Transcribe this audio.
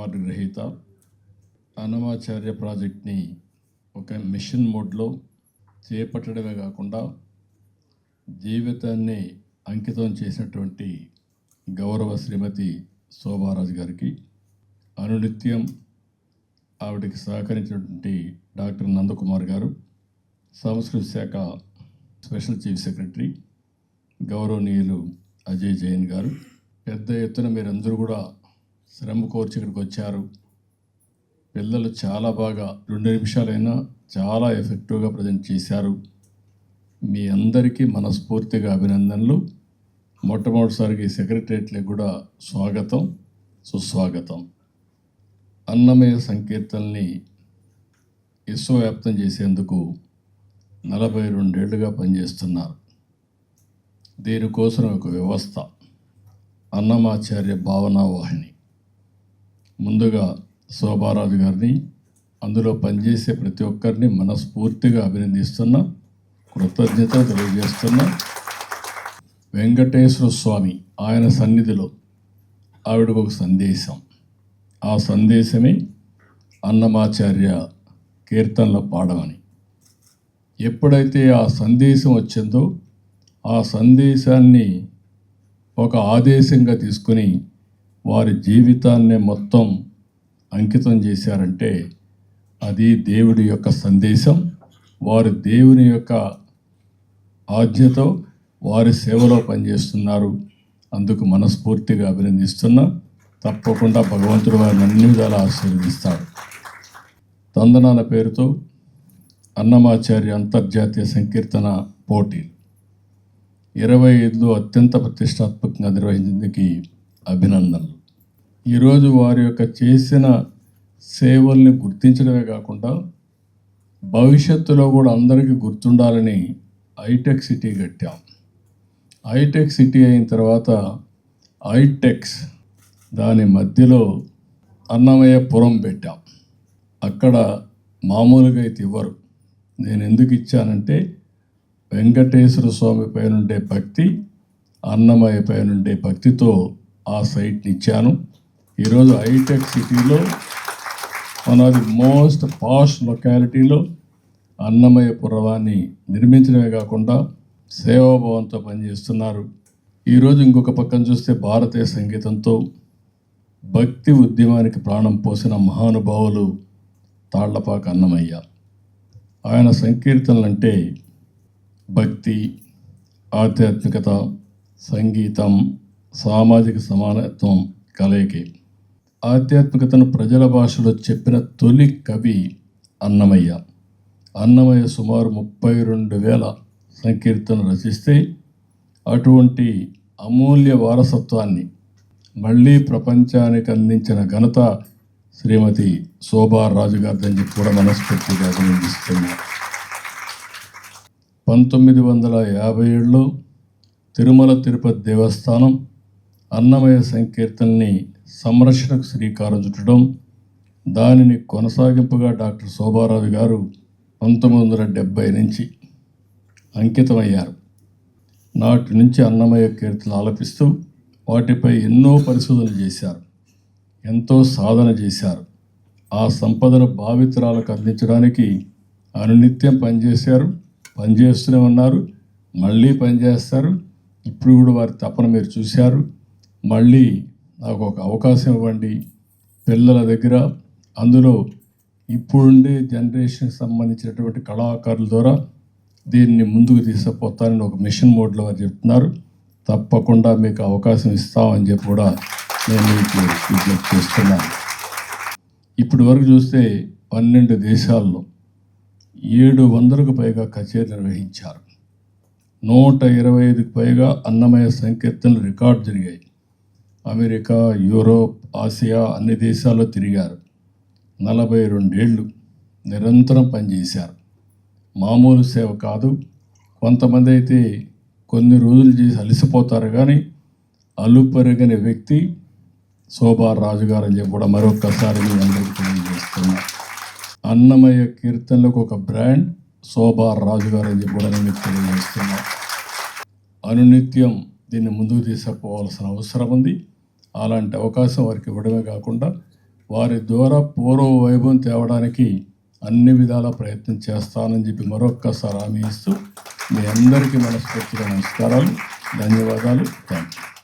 Award గ్రహీత అన్నమాచార్య ప్రాజెక్ట్ని ఒక మిషన్ మోడ్లో చేపట్టడమే కాకుండా జీవితాన్ని అంకితం చేసినటువంటి గౌరవ శ్రీమతి శోభారాజు గారికి అనునిత్యం ఆవిడకి సహకరించినటువంటి డాక్టర్ నందకుమార్ గారు సంస్కృతి శాఖ స్పెషల్ చీఫ్ సెక్రటరీ గౌరవనీయులు అజయ్ జైన్ గారు పెద్ద ఎత్తున మీరందరూ కూడా శ్రమ కోర్చి ఇక్కడికి వచ్చారు. పిల్లలు చాలా బాగా రెండు నిమిషాలైనా చాలా ఎఫెక్టివ్గా ప్రజెంట్ చేశారు. మీ అందరికీ మనస్ఫూర్తిగా అభినందనలు. మొట్టమొదటిసారికి సెక్రటరియట్లకు కూడా స్వాగతం సుస్వాగతం. అన్నమయ సంకీర్తనని విశ్వవ్యాప్తం చేసేందుకు నలభై రెండేళ్ళుగా పనిచేస్తున్నారు. దీనికోసం ఒక వ్యవస్థ. అన్నమాచార్య భావనావాహిని ముందుగా శోభారాజు గారిని అందులో పనిచేసే ప్రతి ఒక్కరిని మనస్ఫూర్తిగా అభినందిస్తున్నా కృతజ్ఞత తెలియజేస్తున్నా. వెంకటేశ్వర స్వామి ఆయన సన్నిధిలో ఆవిడకు ఒక సందేశం. ఆ సందేశమే అన్నమాచార్య కీర్తనలో పాడమని ఎప్పుడైతే ఆ సందేశం వచ్చిందో ఆ సందేశాన్ని ఒక ఆదేశంగా తీసుకుని వారి జీవితాన్ని మొత్తం అంకితం చేశారంటే అది దేవుడి యొక్క సందేశం వారు దేవుని యొక్క ఆజ్ఞతో వారి సేవలో పనిచేస్తున్నారు. అందుకు మనస్ఫూర్తిగా అభినందిస్తున్నా. తప్పకుండా భగవంతుడు వారిని అన్ని విధాలా ఆశీర్వదిస్తాడు. తందనాల పేరుతో అన్నమాచార్య అంతర్జాతీయ సంకీర్తన పోటీ. ఇరవై ఐదులో అత్యంత ప్రతిష్టాత్మకంగా నిర్వహించేందుకు అభినందనలు. ఈరోజు వారి యొక్క చేసిన సేవల్ని గుర్తించడమే కాకుండా భవిష్యత్తులో కూడా అందరికీ గుర్తుండాలని హైటెక్ సిటీ కట్టాం. హైటెక్ సిటీ అయిన తర్వాత హైటెక్స్ దాని మధ్యలో అన్నమయ్య పురం పెట్టాం. అక్కడ మామూలుగా అయితే ఇవ్వరు. నేను ఎందుకు ఇచ్చానంటే వెంకటేశ్వర స్వామి పైనుండే భక్తి అన్నమయ్య పైన ఉండే భక్తితో ఆ సైట్ని ఇచ్చాను. ఈరోజు హైటెక్ సిటీలో one of the most posh లొకాలిటీలో Annamayya పురవాన్ని నిర్మించడమే కాకుండా సేవాభావంతో పనిచేస్తున్నారు. ఈరోజు ఇంకొక పక్కన చూస్తే భారతీయ సంగీతంతో భక్తి ఉద్యమానికి ప్రాణం పోసిన మహానుభావులు తాళ్ళపాక అన్నమయ్య. ఆయన సంకీర్తనలు అంటే భక్తి ఆధ్యాత్మికత సంగీతం సామాజిక సమానత్వం కలయికి. ఆధ్యాత్మికతను ప్రజల భాషలో చెప్పిన తొలి కవి అన్నమయ్య. అన్నమయ్య సుమారు ముప్పై రెండు వేల సంకీర్తనలు రచిస్తే అటువంటి అమూల్య వారసత్వాన్ని మళ్ళీ ప్రపంచానికి అందించిన ఘనత శ్రీమతి శోభారాజు గారిదని చెప్పి కూడా మనస్ఫూర్తిగా అభినందిస్తున్నా. పంతొమ్మిది వందల యాభై ఏడులో తిరుమల తిరుపతి దేవస్థానం అన్నమయ సంకీర్తనని సంరక్షణకు శ్రీకారం చుట్టడం దానిని కొనసాగింపుగా డాక్టర్ శోభారావు గారు పంతొమ్మిది వందల డెబ్భై నుంచి అంకితమయ్యారు. నాటి నుంచి అన్నమయ కీర్తనలు ఆలపిస్తూ వాటిపై ఎన్నో పరిశోధనలు చేశారు. ఎంతో సాధన చేశారు. ఆ సంపదను భావితరాలకు అందించడానికి అనునిత్యం పనిచేశారు పనిచేస్తూనే ఉన్నారు మళ్ళీ పనిచేస్తారు. ఇప్పుడు కూడా వారి తపన మీరు చూశారు. మళ్ళీ నాకు ఒక అవకాశం ఇవ్వండి. పిల్లల దగ్గర అందులో ఇప్పుడుండే జనరేషన్కి సంబంధించినటువంటి కళాకారుల ద్వారా దీన్ని ముందుకు తీసుకుపోతానని ఒక మిషన్ మోడ్లో వారు చెప్తున్నారు. తప్పకుండా మీకు అవకాశం ఇస్తామని చెప్పి కూడా నేను మీకు విజ్ఞప్తి చేస్తున్నాను. ఇప్పటి వరకు చూస్తే పన్నెండు దేశాల్లో ఏడు వందలకు పైగా కచేరీ నిర్వహించారు. నూట ఇరవై ఐదుకు పైగా అన్నమయ సంకీర్తనలు రికార్డు జరిగాయి. అమెరికా యూరోప్ ఆసియా అన్ని దేశాల్లో తిరిగారు. నలభై రెండేళ్ళు నిరంతరం పనిచేశారు. మామూలు సేవ కాదు. కొంతమంది అయితే కొన్ని రోజులు చేసి అలసిపోతారు కానీ అలుపెరగని వ్యక్తి శోభారాజు గారు అని చెప్పి కూడా మరొకసారి మీ అందరికీ తెలియజేస్తున్నా. అన్నమయ్య కీర్తనలకు ఒక బ్రాండ్ శోభారాజు గారు అని చెప్పి కూడా నేను తెలియజేస్తున్నా. అనునిత్యం దీన్ని ముందుకు తీసుకుపోవాల్సిన అవసరం ఉంది. అలాంటి అవకాశం వారికి ఇవ్వడమే కాకుండా వారి ద్వారా పూర్వ వైభవం తేవడానికి అన్ని విధాల ప్రయత్నం చేస్తానని చెప్పి మరొక్కసారి హామీ ఇస్తూ మీ అందరికీ మనస్ఫూర్తిగా నమస్కారాలు. ధన్యవాదాలు. Thank you